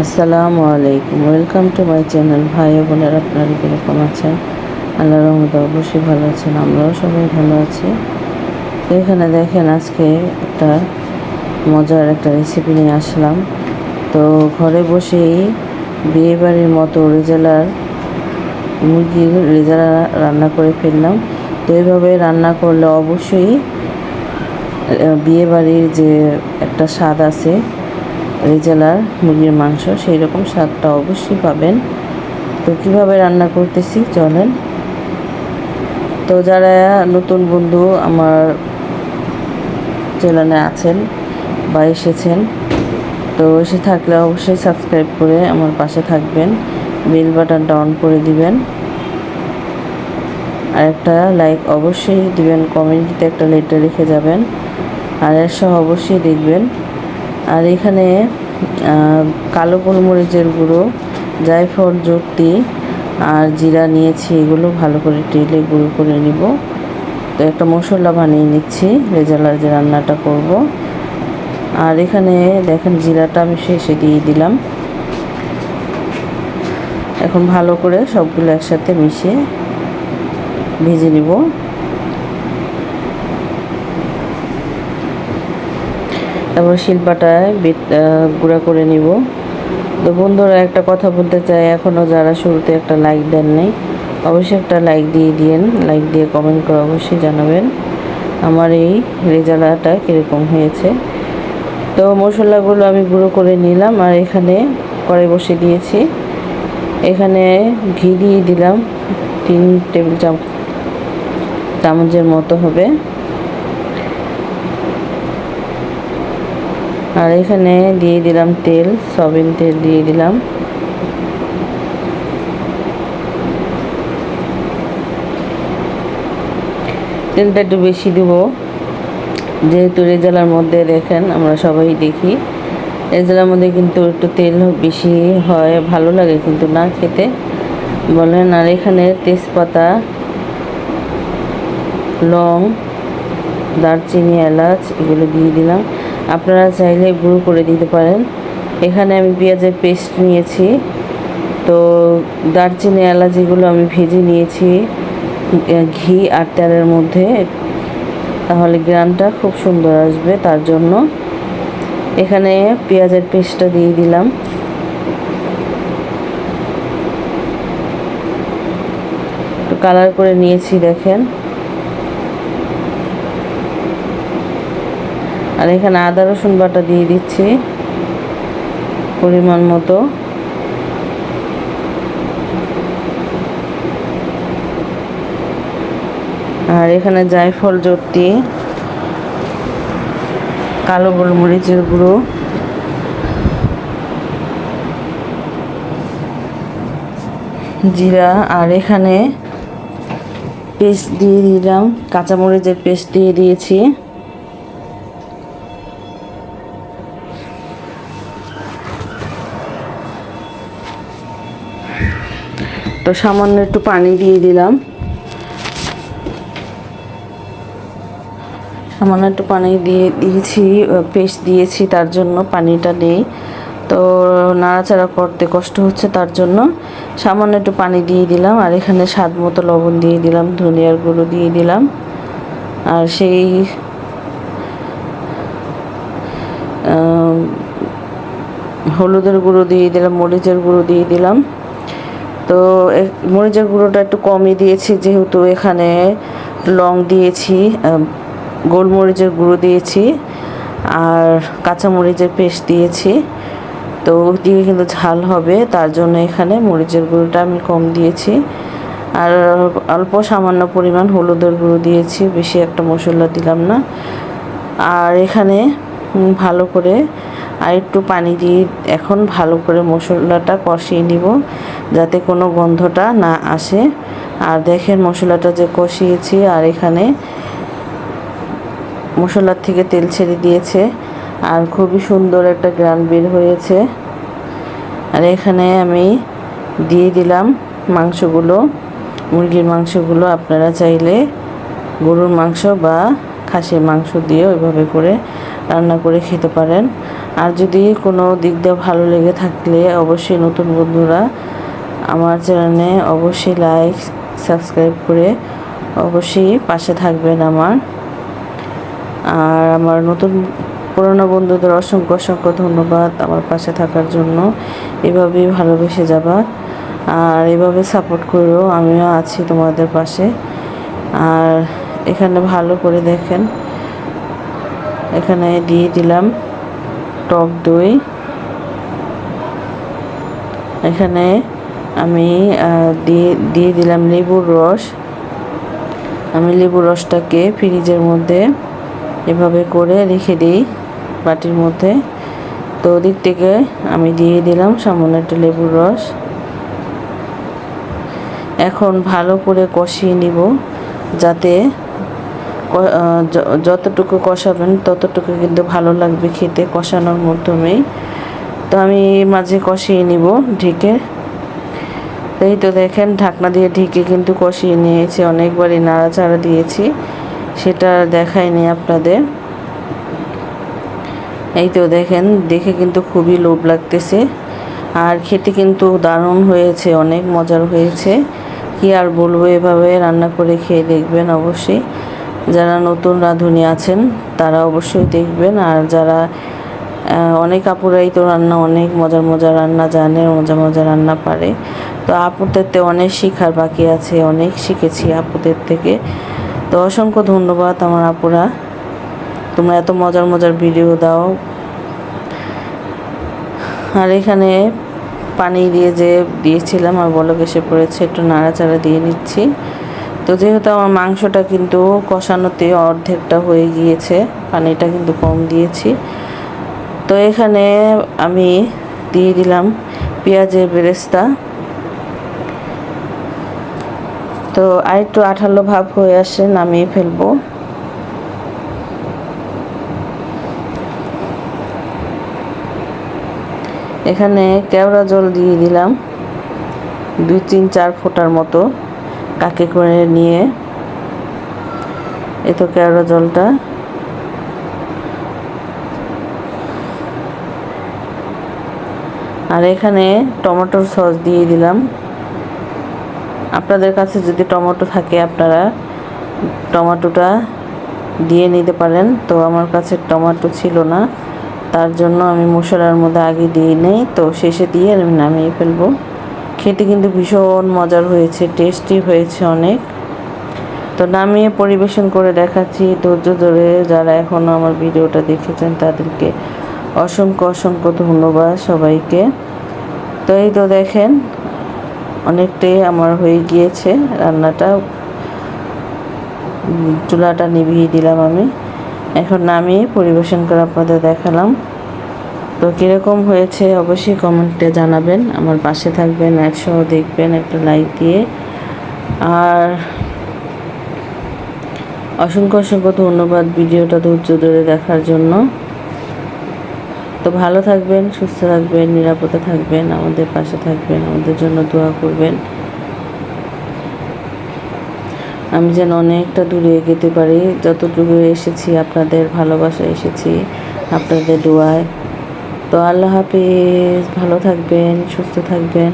আসসালামু আলাইকুম। Welcome to my channel ভাই বোনেরা, আপনারা কীরকম আছেন? আল্লাহ রহমতে অবশ্যই ভালো আছেন, আমরাও সবাই ভালো আছি। এখানে দেখেন আজকে একটা মজার একটা রেসিপি নিয়ে আসলাম। তো ঘরে বসেই বিয়েবাড়ির মতো রেজালার, মুরগির রেজালা রান্না করে ফেললাম। তো এইভাবে রান্না করলে অবশ্যই বিয়েবাড়ির যে একটা স্বাদ আছে রেজালার মুরগির মাংস সেই রকম স্বাদটা অবশ্যই পাবেন। তো কীভাবে রান্না করতেছি, চলেন। তো যারা নতুন বন্ধু আমার চ্যানেলে আছেন বা এসেছেন, তো এসে থাকলে অবশ্যই সাবস্ক্রাইব করে আমার পাশে থাকবেন, বেল বাটনটা অন করে দিবেন। আর একটা লাইক অবশ্যই দিবেন কমেন্টিতে একটা লেটার রেখে যাবেন, আর এর সহ অবশ্যই দেখবেন। আর এখানে কালো গোলমরিচের গুঁড়ো, জায়ফল জুটি আর জিরা নিয়েছি, এগুলো ভালো করে টেলে গুঁড়ো করে নিব। তো একটা মশলা বানিয়ে নিচ্ছি, রেজালার যে রান্নাটা করব। আর এখানে দেখেন জিরাটা আমি শেষে দিয়ে দিলাম। এখন ভালো করে সবগুলো একসাথে মিশিয়ে ভেজে নিব। তারপর শিলপাটায় গুঁড়া করে নিব। তো বন্ধুরা, একটা কথা বলতে চাই এখনও যারা শুরুতে একটা লাইক দেন নেই, অবশ্যই একটা লাইক দিয়ে দিয়েন। লাইক দিয়ে কমেন্ট করে অবশ্যই জানাবেন, আমার এই রেজালাটা কীরকম হয়েছে। তো মশলাগুলো আমি গুঁড়ো করে নিলাম, আর এখানে কড়াই বসে দিয়েছি। এখানে ঘি দিয়ে দিলাম, তিন টেবিল চাম চামচের মতো হবে। আর এখানে দিয়ে দিলাম তেল, সয়াবিন তেল দিয়ে দিলাম। তেলটা একটু বেশি দেব। যেহেতু রেজালার মধ্যে দেখেন, আমরা সবাই দেখি। রেজালার মধ্যে কিন্তু একটু তেল বেশি হয়, ভালো লাগে কিন্তু না খেতে। বলেন, আর এখানে তেজপাতা, লং, দারচিনি, এলাচ, এগুলো দিয়ে দিলাম। আপনারা চাইলে গুঁড়ো করে দিতে পারেন। এখানে আমি পেঁয়াজের পেস্ট নিয়েছি। তো দারচিনি, এলাচিগুলো আমি ভেজে নিয়েছি ঘি আর তেলের মধ্যে। তাহলে গ্রানটা খুব সুন্দর আসবে তার জন্য। এখানে পেঁয়াজের পেস্টটা দিয়ে দিলাম। কালার করে নিয়েছি, দেখেন। আর এখানে আদা, রসুন বাটা দিয়ে দিচ্ছি পরিমাণ মতো। আর এখানে জায়ফল জটি কালো গোলমরিচের গুঁড়ো। জিরা, আর এখানে পেস্ট দিয়ে দিলাম, কাঁচামরিচের পেস্ট দিয়ে দিয়েছি। তো সামান্য একটু পানি দিয়ে দিলাম। সামান্য একটু পানি দিয়ে দিয়েছি পেস্ট দিয়েছি, তার জন্য পানিটা নেই। তো নাড়াচাড়া করতে কষ্ট হচ্ছে তার জন্য। সামান্য একটু পানি দিয়ে দিলাম, আর এখানে স্বাদ মতো লবণ দিয়ে দিলাম, ধনিয়ার গুঁড়ো দিয়ে দিলাম। আর সেই হলুদের গুঁড়ো দিয়ে দিলাম, মরিচের গুঁড়ো দিয়ে দিলাম। তো মরিচের গুঁড়োটা একটু কমই দিয়েছি, যেহেতু এখানে লং দিয়েছি গোলমরিচের গুঁড়ো দিয়েছি, আর কাঁচামরিচের পেস্ট দিয়েছি। তো দিয়ে কিন্তু ঝাল হবে, তার জন্য এখানে মরিচের গুঁড়োটা আমি কম দিয়েছি। আর অল্প সামান্য পরিমাণ হলুদের গুঁড়ো দিয়েছি, বেশি একটা মশলা দিলাম না। আর এখানে ভালো করে আর একটু পানি দিয়ে এখন ভালো করে মশলাটা কষিয়ে নিব। যাতে কোনো গন্ধটা না আসে। আর দেখেন মশলাটা যে কষিয়েছি, আর এখানে মশলার থেকে তেল ছেড়ে দিয়েছে। আর খুবই সুন্দর একটা গ্রান বের হয়েছে। আর এখানে আমি দিয়ে দিলাম মাংসগুলো। মুরগির মাংসগুলো আপনারা চাইলে গরুর মাংস বা খাসির মাংস দিয়ে ওইভাবে করে রান্না করে খেতে পারেন। আর যদি কোনো দিক দিয়ে ভালো লেগে থাকলে অবশ্যই নতুন বন্ধুরা আমার চ্যানেলে অবশ্যই লাইক সাবস্ক্রাইব করে অবশ্যই পাশে থাকবেন আমার। আর আমার নতুন পুরনো বন্ধুদের অসংখ্য অসংখ্য ধন্যবাদ আমার পাশে থাকার জন্য। এভাবেই ভালোবেসে যাবা আর এভাবে সাপোর্ট করো, আমিও আছি তোমাদের পাশে। আর এখানে ভালো করে দেখেন, এখানে দিয়ে দিলাম টক দই। এখানে আমি দিয়ে দিয়ে দিলাম লেবুর রস। আমি লেবুর রসটাকে ফ্রিজের মধ্যে এভাবে করে রেখে দিই বাটির মধ্যে। তো ওদিক থেকে আমি দিয়ে দিলাম সামান্য একটা লেবুর রস। এখন ভালো করে কষিয়ে নিব যাতে যতটুকু কষাবেন ততটুকু কিন্তু ভালো লাগবে খেতে কষানোর মাধ্যমেই। তো আমি মাঝে কষিয়ে নিব ঢেকে। এই তো দেখেন, ঢাকনা দিয়ে ঢেকে কিন্তু কষিয়ে নিয়েছি। অনেকবারই নাড়াচাড়া দিয়েছি, সেটা দেখায়নি আপনাদের। এই তো দেখেন, দেখে কিন্তু খুবই লোভ লাগতেছে। আর খেতে কিন্তু দারুণ হয়েছে, অনেক মজার হয়েছে। কি আর বলব, এভাবে রান্না করে খেয়ে দেখবেন অবশ্যই। যারা নতুন রাঁধুনি আছেন, তারা অবশ্যই দেখবেন। আর যারা অনেক আপুরাই তো রান্না, অনেক মজার মজার রান্না জানে মজা মজা রান্না পারে। তো আপুদের তো অনেক শেখার বাকি আছে, অনেক শিখেছি আপুদের থেকে। তো অসংখ্য ধন্যবাদ আমার আপুরা। তোমরা এত মজার মজার ভিডিও দাও। আর এখানে পানি দিয়ে যে দিয়েছিলাম, আর বলক এসে পড়েছে, একটু নাড়াচাড়া দিয়ে নিচ্ছি। তো যেহেতু আমার মাংসটা কিন্তু কষানোতে অর্ধেকটা হয়ে গিয়েছে, পানিটা কিন্তু কম দিয়েছি। তো এখানে আমি দিয়ে দিলাম পেঁয়াজের বেরেস্তা। তো আরেকটু আঠালো ভাব হয়ে আসে, নামিয়ে ফেলব। এখানে কেওড়া জল দিয়ে দিলাম দুই তিন চার ফোঁটার মতো কাকে করে নিয়ে। এ তো কেওড়া জলটা আর এখানে টমেটোর সস দিয়ে দিলাম। আপনাদের কাছে যদি টমেটো থাকে, আপনারা টমেটোটা দিয়ে নিতে পারেন। তো আমার কাছে টমেটো ছিল না, তার জন্য আমি মশলার মধ্যে আগে দিয়ে নেই। তো শেষে দিয়ে আমি নামিয়ে ফেলব। খেতে কিন্তু ভীষণ মজার হয়েছে, টেস্টি হয়েছে অনেক। তো নামিয়ে পরিবেশন করে দেখাচ্ছি। ধৈর্য ধরে যারা এখনও আমার ভিডিওটা দেখেছেন, তাদেরকে অসংখ্য অসংখ্য ধন্যবাদ সবাইকে। তো এই তো দেখেন, অনেকটাই আমার হয়ে গিয়েছে রান্নাটা। চুলাটা নিভিয়ে দিলাম আমি। এখন নামিয়ে পরিবেশন করে আপনাদের দেখালাম। তো কীরকম হয়েছে অবশ্যই কমেন্টে জানাবেন। আমার পাশে থাকবেন, একসহ দেখবেন একটা লাইক দিয়ে। আর অসংখ্য অসংখ্য ধন্যবাদ ভিডিওটা ধৈর্য ধরে দেখার জন্য। তো ভালো থাকবেন, সুস্থ থাকবেন, নিরাপদে থাকবেন, আমাদের পাশে থাকবেন, আমাদের জন্য দোয়া করবেন। আমি যেন অনেকটা দূরে এগোতে পারি, যতটুকু এসেছি আপনাদের ভালোবাসা এসেছি, আপনাদের দোয়ায়। তো আল্লাহ হাফিজ, ভালো থাকবেন, সুস্থ থাকবেন।